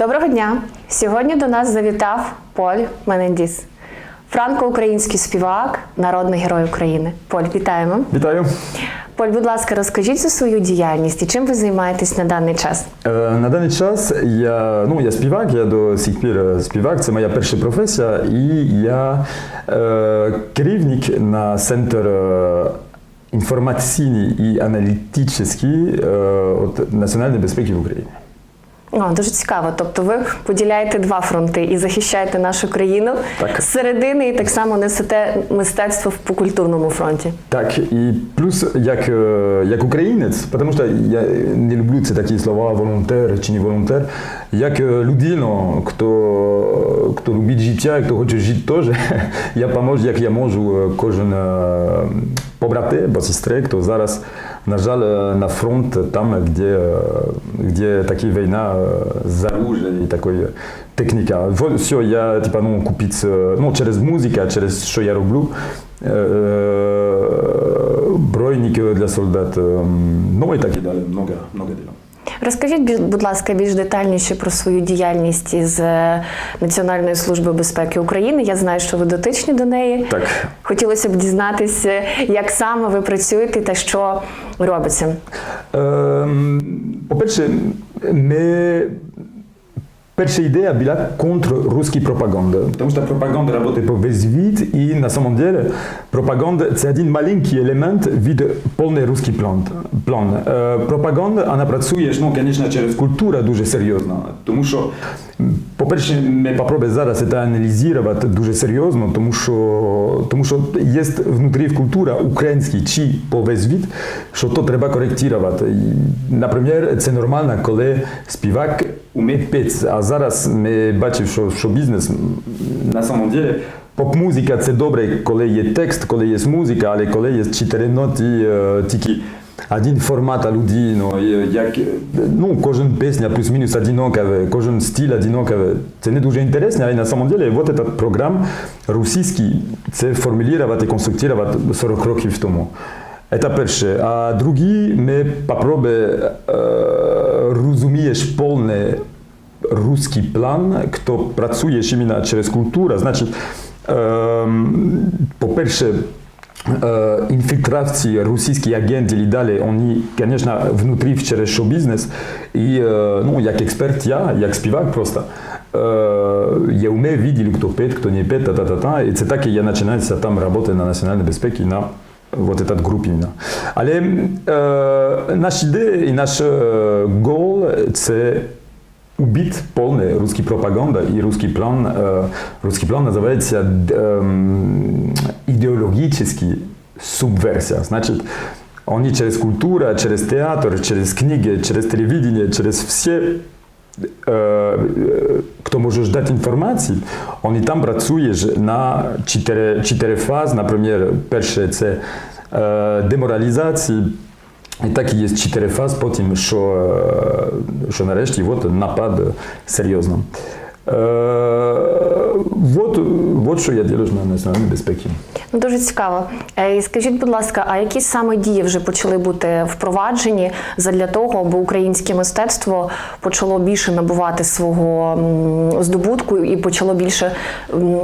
Доброго дня! Сьогодні до нас завітав Поль Менендіс, франко-український співак, народний герой України. Поль, вітаємо! Вітаю. Поль, будь ласка, розкажіть за свою діяльність і чим ви займаєтесь на даний час? Е, На даний час я, ну, я співак, я до сих пір е, співак, це моя перша професія, і я е, керівник на центр е, інформаційний і аналітичний е, от Національної безпеки в Україні. О, дуже цікаво. Тобто ви поділяєте два фронти і захищаєте нашу країну Так. зсередини, і так само несете мистецтво по культурному фронті. Так, і плюс як, е, як українець, тому що я не люблю це такі слова волонтер чи не волонтер, як е, людина, хто, хто любить життя, хто хоче жити теж, я поможу, як я можу е, кожен побрати або сестри, хто зараз, на жаль, е, на фронт, там, де, где такие война за оружие и такою техніка. Все, я типа, ну, купити, е, ну, через музыку, через що я роблю, е, е, для солдат, е, ну і так далі, много, много діло. Розкажіть, будь ласка, більш детальніше про свою діяльність із е, Національної служби безпеки України. Я знаю, що ви дотичні до неї. Так. Хотілося б дізнатися, як саме ви працюєте та що робиться. Е, По-перше, ми Перша ідея була контр русської пропаганди, тому що пропаганда по весь світ, і на самом деле пропаганда це один маленький елемент від русський план. план. Е, пропаганда, вона працює, ну, звісно, через культуру дуже серйозно, тому що, по-перше, ми попробуємо зараз це аналізувати дуже серйозно, тому що, тому що є внутрі в культура український чи по весь що то треба коректувати. Наприклад, це нормально, коли співак піти, а зараз ми бачимо, що, що бізнес на самом деле поп-музика це добре, коли є текст, коли є музика, але коли є чотири ноти, е, тільки один формат а ну, е, як, е, ну, кожен пісня плюс-мінус одинакова, кожен стиль одинаковий. Це не дуже інтересно, але на самом деле вот этот програм російський, це формулювати, конструктувати 40 років тому. Це перше. А друге, ми попробуємо е, розумієш повне ruski plan, kto pracuje іменно через культуру, значить, ем, по-перше, е, інфільтрації російських агентів і далі, вони, звісно, внутрі через шоу-бізнес. І, е, ну, як експерт, я, як співак просто, е, я вмію видіти, хто пет, хто не пет, та-та-та-та. І це так, і я починаюся там працювати на національній безпеці, на вот этот групі. іменно. Але е, наша ідея і наш е, гол – це убит полная русский пропаганда и русский план. Э, русский план называется эм, идеологический субверсия. Значит, они через культуру, через театр, через книги, через телевидение, через все е, хто може ждати інформації, вони там працюють на чотири, фази. Наприклад, перше це е, деморалізація. І так і є чотири фази, потім, що, е, що нарешті от напад серйозно. Е, от, от що я ділю на національній безпеці. Ну дуже цікаво. Е, І скажіть, будь ласка, а які саме дії вже почали бути впроваджені задля того, аби українське мистецтво почало більше набувати свого здобутку і почало більше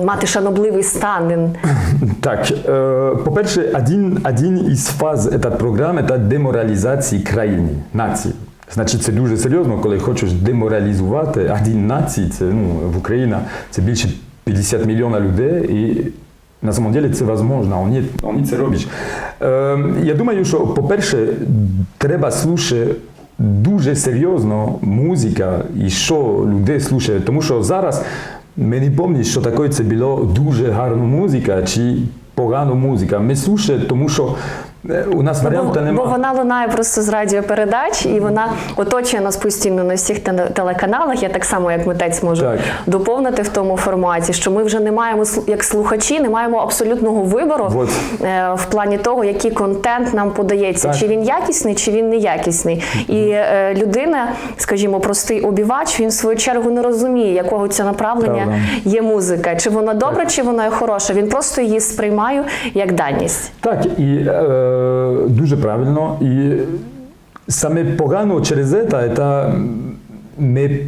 мати шанобливий стан? Так, е, по-перше, один, один із фаз цієї програми – це деморалізація країни, нації. Значить, це дуже серйозно, коли хочеш деморалізувати один нації, це ну, в Україні це більше 50 мільйонів людей, і на самом деле це можливо, вони, вони це роблять. Е, я думаю, що, по-перше, треба слухати дуже серйозно музика і що люди слухають, тому що зараз ми не пам'ятаємо, що таке це було дуже гарна музика чи погана музика. Ми слухаємо, тому що у нас Бо, варіанту бо вона лунає просто з радіопередач, і вона оточує нас постійно на всіх телеканалах. Я так само, як митець, можу Так. доповнити в тому форматі, що ми вже не маємо як слухачі, не маємо абсолютного вибору Вот. е, в плані того, який контент нам подається, Так. чи він якісний, чи він неякісний. І е, людина, скажімо, простий обівач, він в свою чергу не розуміє, якого це направлення Правда. є музика, чи вона добра, чи вона хороша. Він просто її сприймає як даність. Так, і е, дуже правильно. І саме погано через це, це ми,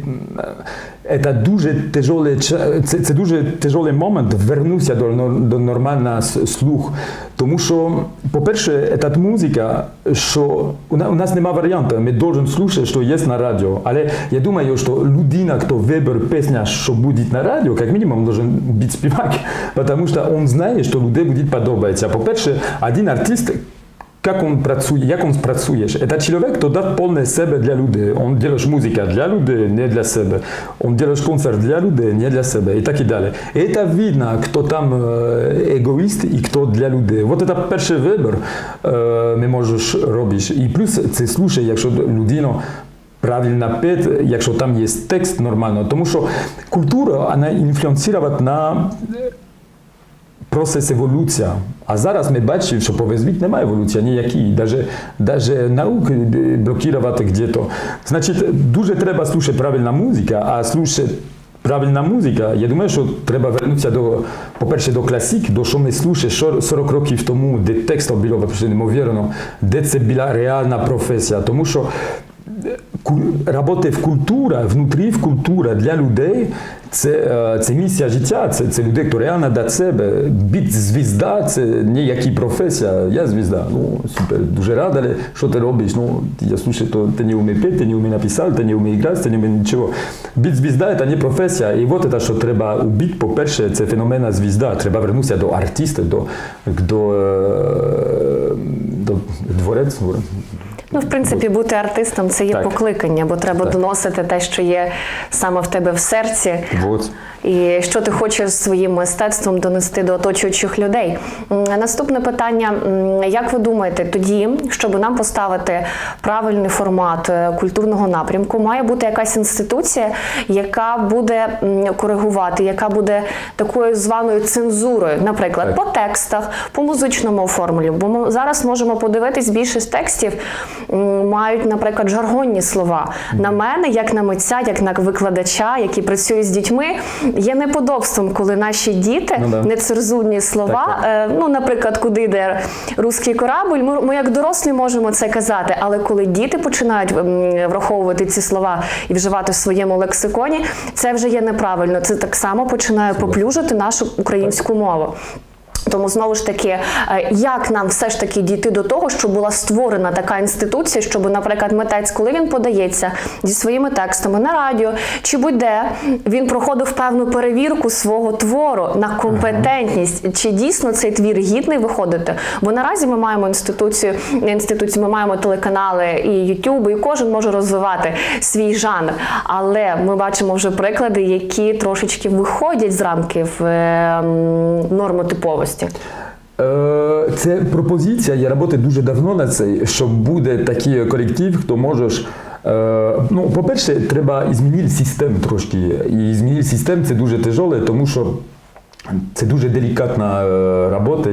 це дуже тяжелий, це, це дуже тяжелий момент вернутися до, до нормального слух. Тому що, по-перше, ця музика, що у на- у нас немає варіанту, ми повинні слухати, що є на радіо. Але я думаю, що людина, хто вибере пісня, що буде на радіо, як мінімум, має бути співак, тому що він знає, що людей буде подобатися. По-перше, один артист, як він працює, як він працює. Це чоловік, хто дав повне себе для людей. Он робиш музика для людей, не для себе. Он робиш концерт для людей, не для себе. І так і далі. І це видно, хто там егоїст і хто для людей. От це перший вибір е, ми можеш робити. І плюс це слушай, якщо людина правильно пет, якщо там є текст нормально. Тому що культура, вона інфлюенцює на процес еволюції. А зараз ми бачимо, що по немає еволюції ніякої, навіть, навіть науки блокувати где-то. Значить, дуже треба слухати правильна музика, а слухати правильна музика, я думаю, що треба вернутися до, по-перше, до класик, до що ми слухали 40 років тому, де текстів було взагалі неймовірно, де це була реальна професія. Тому що роботи в культура, внутрі в культура для людей, це, е, це місія життя, це, це людей, хто реально до себе. Бути звізда це не які професія. Я звізда. Ну, супер, дуже рада, що ти робиш? Ну, я слушаю, то ти не вмієш пити, ти не вмієш написати, ти не вмієш грати, ти не вмієш нічого. Бути звізда це не професія. І от це, що треба убити, по-перше, це феномен звізда. Треба вернутися до артиста, до, до, е, до дворець. Ну, в принципі, бути артистом це є Так. покликання, бо треба Так. доносити те, що є саме в тебе в серці. Вот. І що ти хочеш своїм мистецтвом донести до оточуючих людей. Наступне питання: як ви думаєте, тоді, щоб нам поставити правильний формат е, культурного напрямку, має бути якась інституція, яка буде коригувати, яка буде такою званою цензурою, наприклад, Так. по текстах, по музичному оформленню. Бо ми зараз можемо подивитись більшість текстів мають, наприклад, жаргонні слова. На мене, як на митця, як на викладача, який працює з дітьми, є неподобством, коли наші діти Ну да. нецензурні слова, Так, е, ну, наприклад, куди йде русський корабль, ми, ми як дорослі можемо це казати, але коли діти починають враховувати ці слова і вживати в своєму лексиконі, це вже є неправильно. Це так само починає поплюжити нашу українську мову. Тому знову ж таки, е, як нам все ж таки дійти до того, щоб була створена така інституція, щоб, наприклад, митець, коли він подається зі своїми текстами на радіо чи будь-де, він проходив певну перевірку свого твору на компетентність, чи дійсно цей твір гідний виходити? Бо наразі ми маємо інституцію, інституцію, ми маємо телеканали і YouTube, і кожен може розвивати свій жанр. Але ми бачимо вже приклади, які трошечки виходять з рамків е, нормотиповості. Е, Це пропозиція, я роботи дуже давно на це, що буде такий колектив, хто можеш. е, Ну, по-перше, треба змінити систему трошки. І змінити систему це дуже тяжеле, тому що це дуже делікатна е, робота.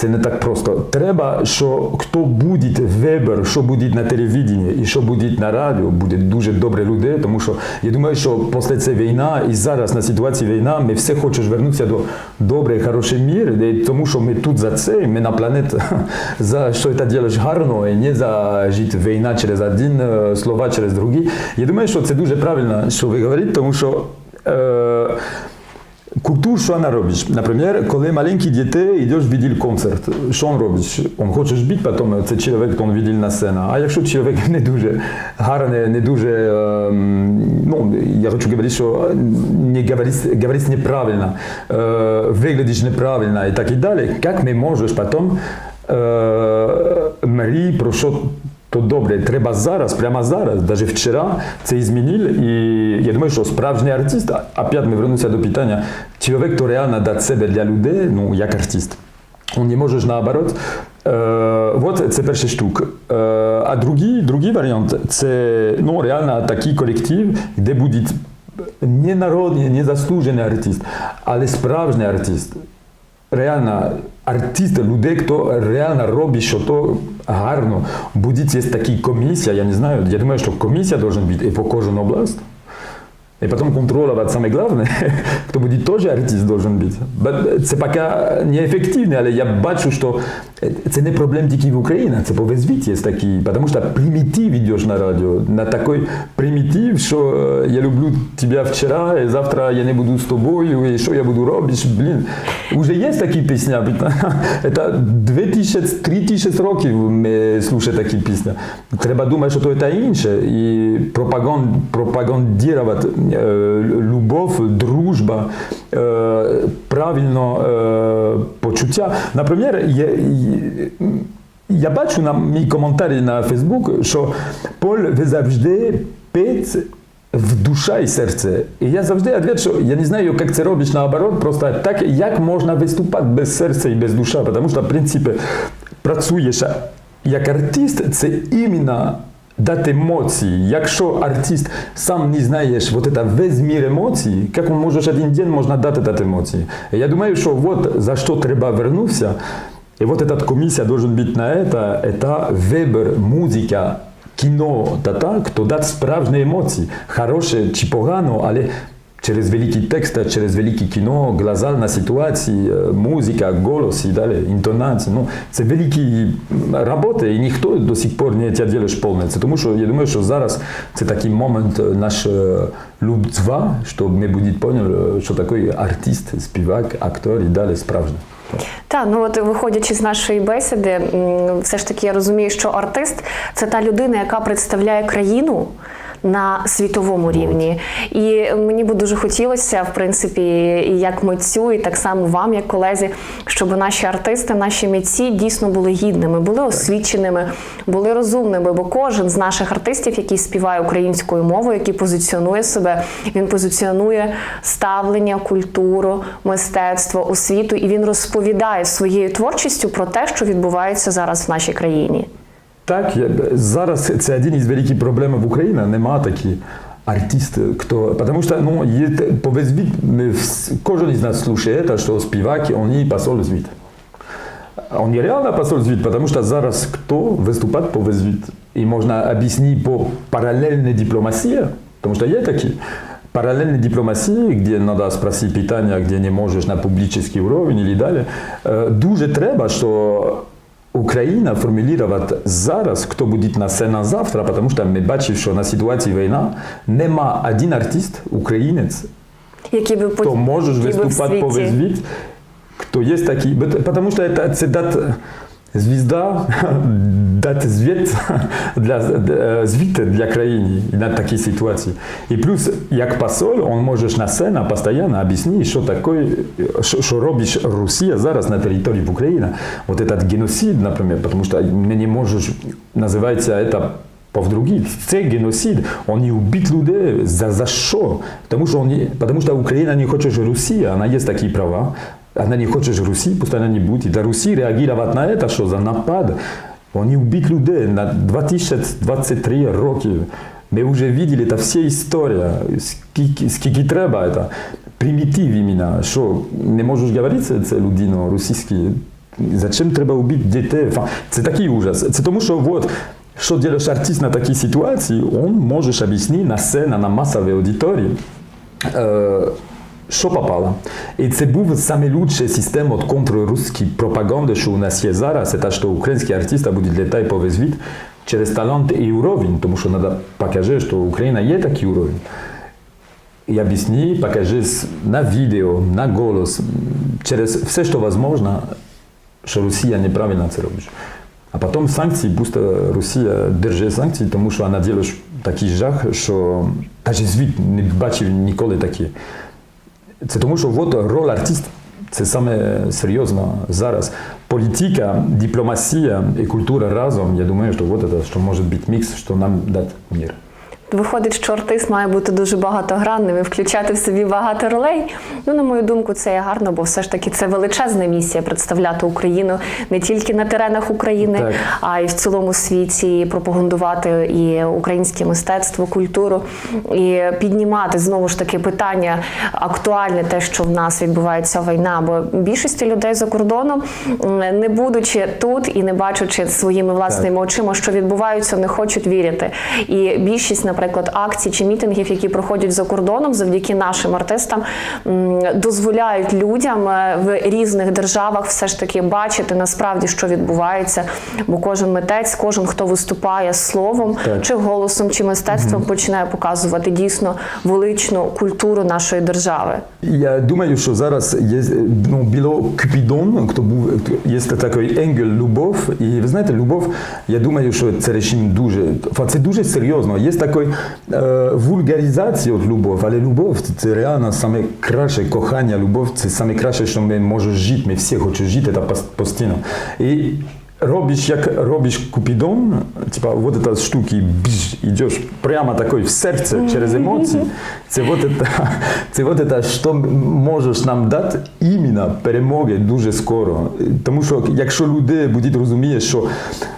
Це не так просто. Треба, що хто буде вибір, що буде на телевіденні і що буде на радіо, буде дуже добре людей, тому що я думаю, що після цієї війна і зараз на ситуації війна, ми все хочемо звернутися до добрий, хороший мір, тому що ми тут за це, ми на планеті за що це робиш гарно, і не за жити війна через один, е, слова через другий. Я думаю, що це дуже правильно, що ви говорите, тому що е, Культур, що вона робить? Наприклад, коли маленькі діти йдеш відділ концерт, що він робить? Він хоче ж бити, потім це чоловік, він відділ на сцена. А якщо чоловік не дуже гарний, не дуже, ем, ну, я хочу говорити, що не говорить, говорить неправильно, е, виглядиш неправильно і так і далі, як ми можеш потім е, мрій про що то добре, треба зараз, прямо зараз, навіть вчора це змінили. І я думаю, що справжній артист, опять ми вернемося до питання, чоловік, хто реально дає себе для людей, ну, як артист. Он не можеш наоборот. Е, от це перший штук. Е, а другий, другий варіант це ну, реально такий колектив, де буде не народний, не заслужений артист, але справжній артист. Реально, артисти, людей, хто реально робить, що то гарно. Буде є такі комісія, я не знаю, я думаю, що комісія має бути і по кожен область. И потом контролировать самое главное, кто будет тоже артист должен быть. Це пока неефективно, але я бачу, що це не проблем тільки в Україні, це по весь світ є такі. Тому що примітив на радіо, на такий примітив, що е, я люблю тебе вчора, і завтра я не буду з тобою, і що я буду робити, блін. Уже є такі пісні, це 2000-3000 років ми слухаємо такі пісні. Треба думати, що це інше, і пропаганд, пропагандувати любов, дружба, е, правильно е, почуття. Наприклад, я бачу на мій коментарі на Фейсбук, що Поль ви завжди пить в душа і серце. І я завжди відповідаю, що я не знаю, як це робиш наоборот, просто так, як можна виступати без серця і без душа, тому що, в принципі, працюєш як артист, це іменно дати емоції. Якщо артист сам не знаєш вот это весь мир емоцій, як він може один день можна дати дати емоції? Я думаю, що вот за що треба вернутися, и вот эта комиссия должен быть на это, это выбор, музика, кіно, та так, хто дасть справжні емоції, хороше чи погано, але через великий текст, через велике кіно, глаза на ситуації, е, музика, голос і далі, інтонація. Ну, це великі роботи, і ніхто до сих пор не робиш повне. Це тому, що я думаю, що зараз це такий момент е, нашого людства, щоб ми будемо поняли, що такий артист, співак, актор і далі справжній. Так, ну от виходячи з нашої бесіди, все ж таки я розумію, що артист це та людина, яка представляє країну. На світовому рівні, і мені би дуже хотілося, в принципі, і як митцю, і так само вам, як колезі, щоб наші артисти, наші митці дійсно були гідними, були освіченими, були розумними. Бо кожен з наших артистів, який співає українською мовою, який позиціонує себе, він позиціонує ставлення, культуру, мистецтво, освіту, і він розповідає своєю творчістю про те, що відбувається зараз в нашій країні. Так, зараз це один із великих проблем в Україні. Нема такі артисти, хто, тому що ну, є, по весь кожен із нас слухає, те, що співаки, вони посол світ. Вони реально посол світ, тому що зараз хто виступає по весь світ. І можна об'яснити по паралельній дипломатії, тому що є такі. Параллельной дипломатии, где надо спросить питання, где не можеш на публічний уровень і далі, е, дуже треба, що Україна формулювати зараз, хто буде на сцені завтра, тому що ми бачимо, що на ситуації війна нема один артист, українець, Який би хто може виступати по весь світ, хто є такий, тому що це, це дат звізда, дати звіт для, е, звіт для країни на такій ситуації. І плюс, як посол, він може на сцені постійно об'яснити, що таке, що, робить Росія зараз на території України. Вот этот геноцид, наприклад, тому що ми не можемо, називається це по-друге, це геноцид. Вони вбить людей за, за що? Тому що, вони, тому що Україна не хоче, Росія, вона є такі права, вона не хоче, що Росії постійно не бути. Для Росії реагувати на це, що за напад, вони вбить людей на 2023 роки. Ми вже бачили, це вся історія, скільки, скільки треба, це примітив іменно, що не можеш говорити це, людину російську, Зачем треба вбити дітей? Фа, Це ужас. Це тому, що от, що робиш артист на такій ситуації, він може об'яснити на сцені, на масовій аудиторії, е, що попало. І це був найкращий систем від контрруської пропаганди, що у нас є зараз, це що українські артисти будуть літати по світ через талант і уровень, тому що треба показати, що Україна є такий уровень. І об'ясни, покажи на відео, на голос, через все, що можливо, що Росія неправильно це робить. А потім санкції, просто Росія держить санкції, тому що вона робить такий жах, що навіть світ не бачив ніколи такі. Це тому, що от роль артиста це саме серйозно зараз. Політика, дипломасія і культура разом, я думаю, що от це, що може бути мікс, що нам дати мир. Виходить, що артист має бути дуже багатогранним і включати в собі багато ролей. Ну, на мою думку, це є гарно, бо все ж таки це величезна місія представляти Україну не тільки на теренах України, Так. а й в цілому світі, і пропагандувати і українське мистецтво, культуру, і піднімати знову ж таки питання актуальне, те, що в нас відбувається війна. Бо більшості людей за кордоном, не будучи тут і не бачачи своїми власними очима, що відбувається, не хочуть вірити. І більшість, напевно, наприклад, акцій чи мітингів, які проходять за кордоном, завдяки нашим артистам, дозволяють людям е, в різних державах все ж таки бачити насправді, що відбувається. Бо кожен митець, кожен хто виступає словом, Так. чи голосом, чи мистецтвом, починає показувати дійсно величну культуру нашої держави. Я думаю, що зараз є ну, було Купідон, хто був є такий енгел любов. І ви знаєте, любов, я думаю, що це речення дуже це дуже серйозно. Є такий вульгаризація от любов, але любов це, це реально саме краще кохання, любов це саме краще, що ми можемо жити. Ми всі хочемо жити та постійно. І Робиш, як робиш купідон, типа вот это штуки, біж, йдеш прямо такой в серце через емоції. Це вот это, це вот это, що можеш нам дати іменно перемоги дуже скоро. Тому що якщо люди будуть розуміти, що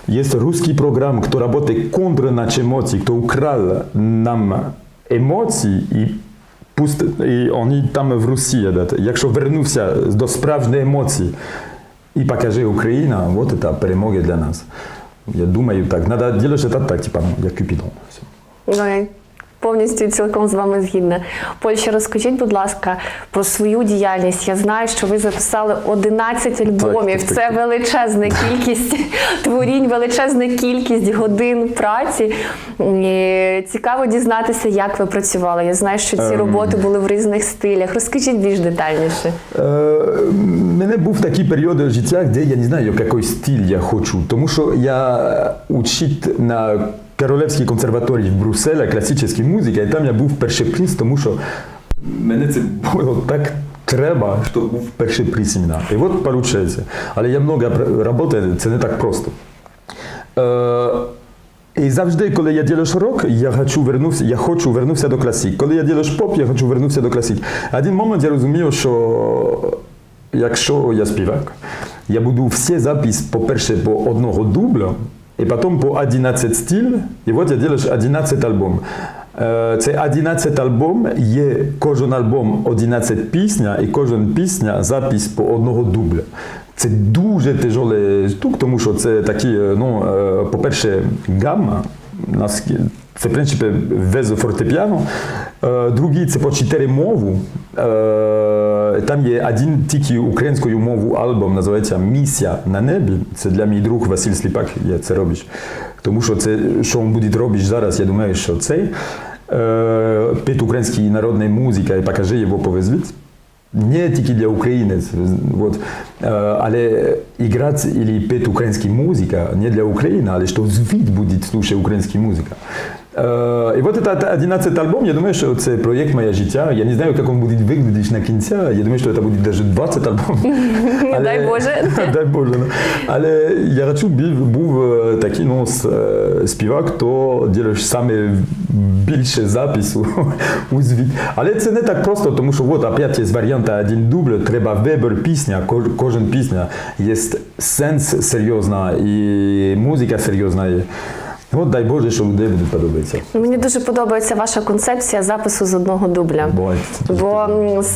є русський програм, хто працює контр наші емоції, хто украв нам емоції і пуст, і вони там в Росії. дати. Якщо вернувся до справжньої емоції, і покажи Україна, вот это перемоги для нас. Я думаю, так. Надо делать это так, типа, як Купідон. Все. Ну, я повністю цілком з вами згідна. Польща, розкажіть, будь ласка, про свою діяльність. Я знаю, що ви записали 11 альбомів. так, так, Це величезна кількість творінь, величезна кількість годин праці. І Цікаво дізнатися, як ви працювали. Я знаю, що ці Ем. роботи були в різних стилях. Розкажіть більш детальніше. Е, мене був такий період життя, де я не знаю, який стиль я хочу. Тому що я учить на Королевській консерваторії в Брюсселі класичній музиці, і там я був перший приз, тому що мене це було так треба, щоб був перший приз іменно. І от виходить. Але я много роботи, це не так просто. І завжди, коли я ділю рок, я хочу вернувся, я хочу вернувся до класик. Коли я ділю поп, я хочу вернувся до класик. Один момент я розумію, що якщо я співак, я буду всі записи, по-перше, по одного дубля, і потім по 11 стиль, і от я ділю 11 альбом. Це 11 альбом, є кожен альбом 11 пісня, і кожен пісня запис по одного дубля. Це дуже тяжелий штук, тому що це такі, ну, по-перше, гамма, це, в принципі, без фортепіано. Е, Другий це по чотири мову. Е, Там є один тільки українською мовою альбом, називається Місія на небі. Це для мій друг Василь Сліпак, я це робиш. Тому що це, що він буде робити зараз, я думаю, що цей. Е, П'ять української народної музики, і покажи його повезвіть. Не тільки для України, це, от, е, але іграти і петь українську музику не для України, але що світ буде слухати українську музику. Е, і от этот 11 альбом, я думаю, що це проєкт моє життя. Я не знаю, як він буде виглядати на кінці. Я думаю, що це буде навіть 20 альбомів. Дай Боже. Дай Боже. ну. Але я хочу був, е, такий ну, е, співак, хто робиш саме більше запису у звіт. Але це не так просто, тому що от опять є варіант один дубль, треба вибір пісня, кожен пісня є сенс серйозна і музика серйозна. От дай Боже, що людей буде подобатися. Мені дуже подобається ваша концепція запису з одного дубля. Бо Бо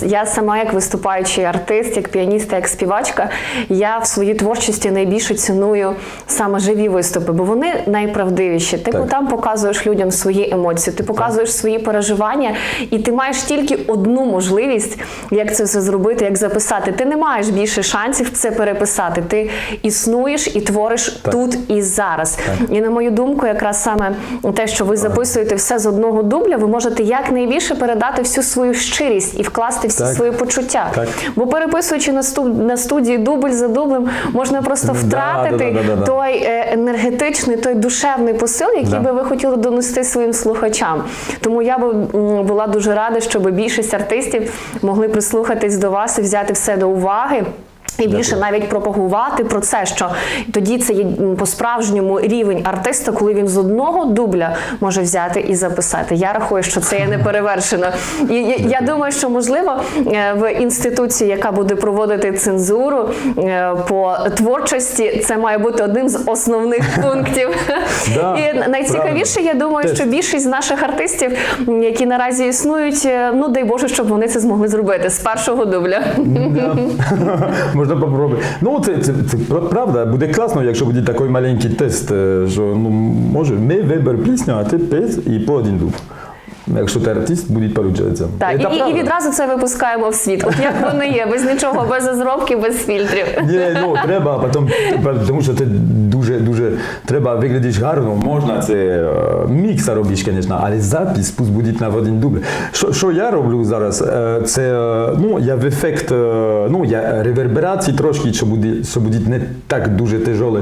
я сама, як виступаючий артист, як піаніста, як співачка, я в своїй творчості найбільше ціную саме живі виступи, бо вони найправдивіші. Ти Так. там показуєш людям свої емоції, ти показуєш свої переживання, і ти маєш тільки одну можливість, як це все зробити, як записати. Ти не маєш більше шансів це переписати. Ти існуєш і твориш тут і зараз. І на мою думку, якраз саме те, що ви записуєте все з одного дубля, ви можете якнайбільше передати всю свою щирість і вкласти всі Так. свої почуття. Так. Бо переписуючи на студ- на студії дубль за дублем, можна просто втратити да, да, да, да. той е, енергетичний, той душевний посил, який Да. би ви хотіли донести своїм слухачам. Тому я би була дуже рада, щоб більшість артистів могли прислухатись до вас і взяти все до уваги. І більше навіть пропагувати про це, що тоді це є по-справжньому рівень артиста, коли він з одного дубля може взяти і записати. Я рахую, що це є неперевершено. І я, думаю, що можливо е, в інституції, яка буде проводити цензуру е, по творчості, це має бути одним з основних пунктів. І найцікавіше, я думаю, що більшість з наших артистів, які наразі існують, е, ну дай Боже, щоб вони це змогли зробити з першого дубля. Можна попробувати. Ну, це, це, це правда, буде класно, якщо буде такий маленький тест, е, що ну, може, ми вибір пісню, а ти пес і по один дуб. Якщо ти артист, буде получатися. Так, і, Це і, і відразу це випускаємо в світ. От як воно є, без нічого, без розробки, без фільтрів. Ні, ну треба, а потім, тому що це дуже, дуже треба виглядиш гарно. Можна це е, мікс робиш, звісно, але запис пусть буде на один дубль. Що, що я роблю зараз? Е, Це е, ну, я в ефект, ну, я реверберації трошки, що буде, що буде не так дуже тяжеле,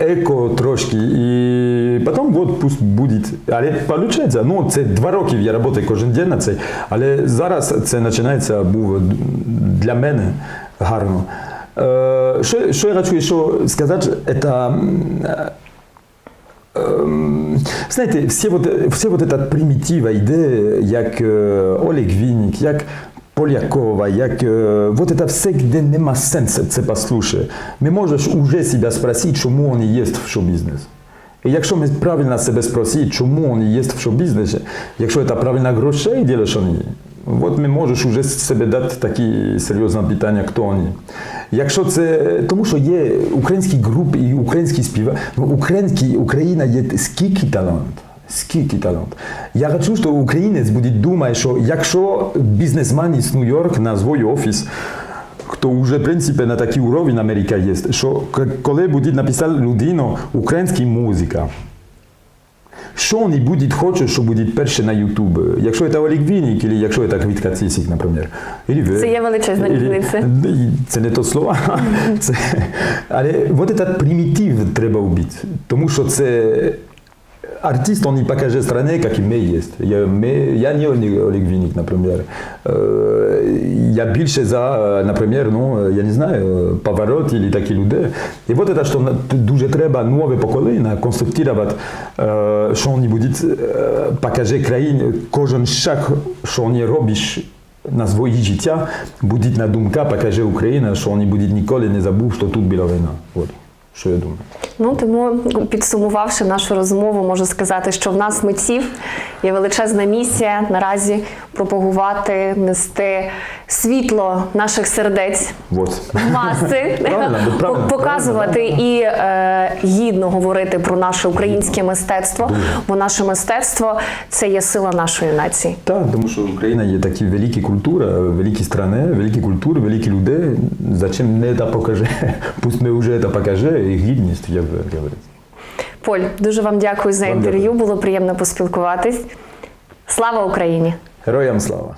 еко трошки, і потім от пусть буде. Але виходить, ну, це два роки я працюю кожен день на це, але зараз це починається був для мене гарно. Е, Що, що я хочу ще сказати, це Знаєте, всі от, всі от ця примітива йде, як е, Олег Вінник, як Полякова, як е, вот это все, де нема сенсу це послухати. Ми можеш уже себе спросити, чому вони є в шоу-бізнес. І якщо ми правильно себе спросити, чому вони є в шоу-бізнесі, якщо це правильно грошей ділиш вони, от ми можеш уже себе дати такі серйозне питання, хто вони. Якщо це, тому що є українські групи і українські співа, ну, українські, Україна є скільки талант. Скільки талант. Я хочу, що українець буде думати, що якщо бізнесмен із Нью-Йорк на свій офіс, хто вже, в принципі, на такий уровень Америка є, що коли буде написати людину українська музика, що вони будуть хочуть, що буде перше на YouTube? Якщо це Олег Вінник, або якщо це Квітка Цісік, наприклад. Или. Це є величезна різниця. Це не то слово. Це, але от этот примітив треба вбити. Тому що це артист, он не покаже стране, как и мы есть. Я, мы, я не Олег Олег Винник, например. Э, Я більше за, наприклад, ну, я не знаю, поворот или такі люди. І от це, що на- дуже треба нове покоління конструктувати, е, що вони будуть, е, покаже країні, кожен шаг, що вони робиш на своє життя, буде на думка, покаже Україна, що вони будуть ніколи не забув, що тут була війна. От, що я думаю. Ну тому підсумувавши нашу розмову, можу сказати, що в нас митців є величезна місія наразі пропагувати, нести світло наших сердець Вот. маси, Правильно, правильно, показувати і е, гідно говорити про наше українське мистецтво, бо наше мистецтво це є сила нашої нації. Так, тому що Україна є такі великі культура, великі страни, великі культури, великі люди. Зачем не це покаже? Пусть ми вже це покаже, і гідність, я говорю. Поль, дуже вам дякую за Вам інтерв'ю. Було приємно поспілкуватись. Слава Україні! Героям слава!